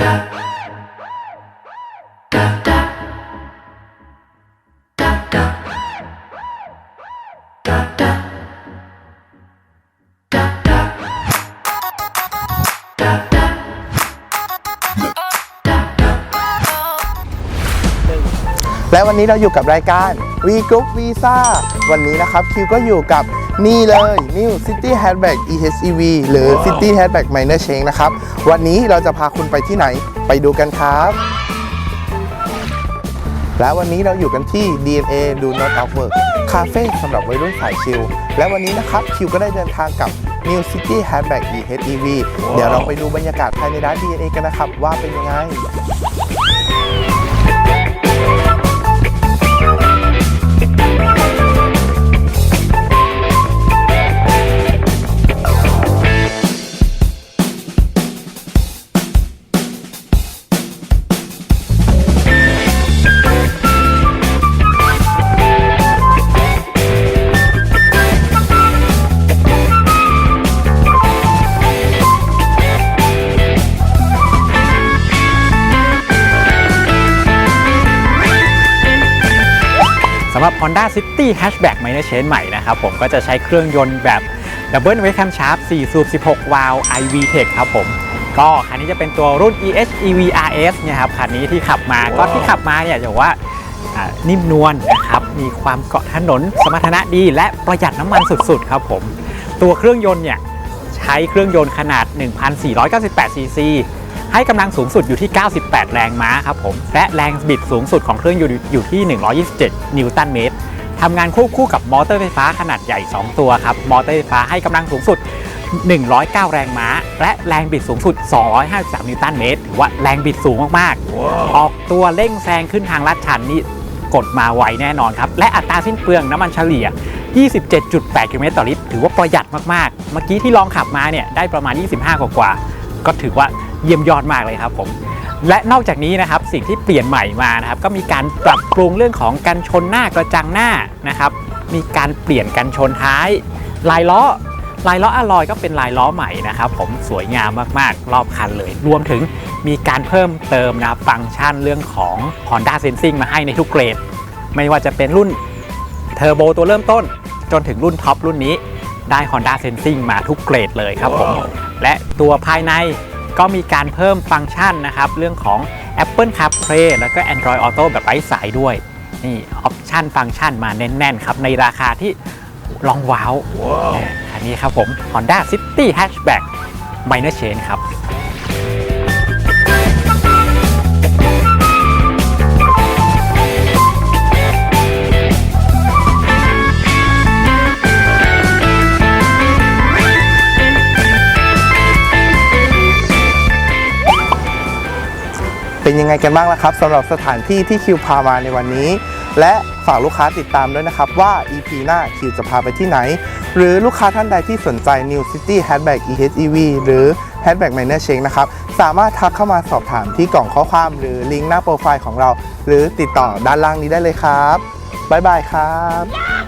และวันนี้เราอยู่กับรายการ V Group Visa วันนี้นะครับคิวก็อยู่กับ นี่เลย New City Hatchback EHEV หรือ City Hatchback Minor Change นะครับ วันนี้เราจะพาคุณไปที่ไหนไปดูกันครับ และวันนี้เราอยู่กันที่ DNA Do Not Off Work คาเฟ่สำหรับวัยรุ่นสายชิล และวันนี้นะครับ คิวก็ได้เดินทางกับ New City Hatchback EHEV เดี๋ยวเราไปดูบรรยากาศภายในร้าน DNA กันนะครับ ว่าเป็นยังไง สำหรับ Honda City Hatchback Minor Change ใหม่นะครับผมก็จะใช้เครื่องยนต์แบบ Double w a y Cam Sharp 4 สูบ 16 วาล์ว iV Tech ครับผม ก็คันนี้จะเป็นตัวรุ่น EHEV RS เนี่ยครับคันนี้ที่ขับมาก็ที่ขับมาเนี่ยจะบอกว่าอ่านิ่มนวลนะครับ มีความเกาะถนน สมรรถนะดีและประหยัดน้ำมันสุดๆ ครับผม ตัวเครื่องยนต์เนี่ยใช้เครื่องยนต์ขนาด 1,498 ซีซี ให้กำลังสูงสุดอยู่ที่ 98 แรงม้าครับผม และแรงบิดสูงสุดของเครื่องยนต์อยู่ที่ 127 นิวตันเมตรทำงานควบคู่กับมอเตอร์ไฟฟ้าขนาดใหญ่ 2 ตัวครับ มอเตอร์ไฟฟ้าให้กำลังสูงสุด 109 แรงม้า และแรงบิดสูงสุด 253 นิวตันเมตร ถือว่าแรงบิดสูงมากๆออกตัวเร่งแซงขึ้นทางลาดชันนี่กดมาไวแน่นอนครับ และอัตราสิ้นเปลืองน้ำมันเฉลี่ย 27.8 กิโลเมตรต่อลิตร ถือว่าประหยัดมาก ๆ เมื่อกี้ที่ลองขับมาเนี่ยได้ประมาณ 25 กว่า ก็ถือว่า เยี่ยมยอดมากเลยครับผมและนอกจากนี้นะครับสิ่งที่เปลี่ยนใหม่มานะครับก็มีการปรับปรุงเรื่องของกันชนหน้ากระจังหน้านะครับมีการเปลี่ยนกันชนท้าย ลายล้อลายล้ออะลอยก็เป็นลายล้อใหม่นะครับ ผมสวยงามมากๆ รอบคันเลย รวมถึงมีการเพิ่มเติมนะครับฟังก์ชันเรื่องของ Honda Sensing มาให้ในทุกเกรด ไม่ว่าจะเป็นรุ่นเทอร์โบตัวเริ่มต้น จนถึงรุ่นท็อปรุ่นนี้ได้ Honda Sensing มาทุกเกรดเลยครับผม และตัวภายใน ก็มีการเพิ่มฟังก์ชันนะครับ เรื่องของ Apple CarPlay แล้วก็ Android Auto แบบไร้สายด้วย นี่ออปชันฟังก์ชันมาแน่นๆครับ ในราคาที่ลองว้าวอันนี้ครับผม Honda City Hatchback Minor Change ครับ เป็นยังไงกันบ้างล่ะครับสำหรับสถานที่ที่คิวพามาในวันนี้ และฝากลูกค้าติดตามด้วยนะครับว่า EP หน้าคิวจะพาไปที่ไหน หรือลูกค้าท่านใดที่สนใจ New City Hatchback EHEV หรือ Hatchback Minor Change นะครับสามารถทักเข้ามาสอบถามที่กล่องข้อความหรือลิงก์หน้าโปรไฟล์ของเรา หรือติดต่อด้านล่างนี้ได้เลยครับบ๊ายบายครับ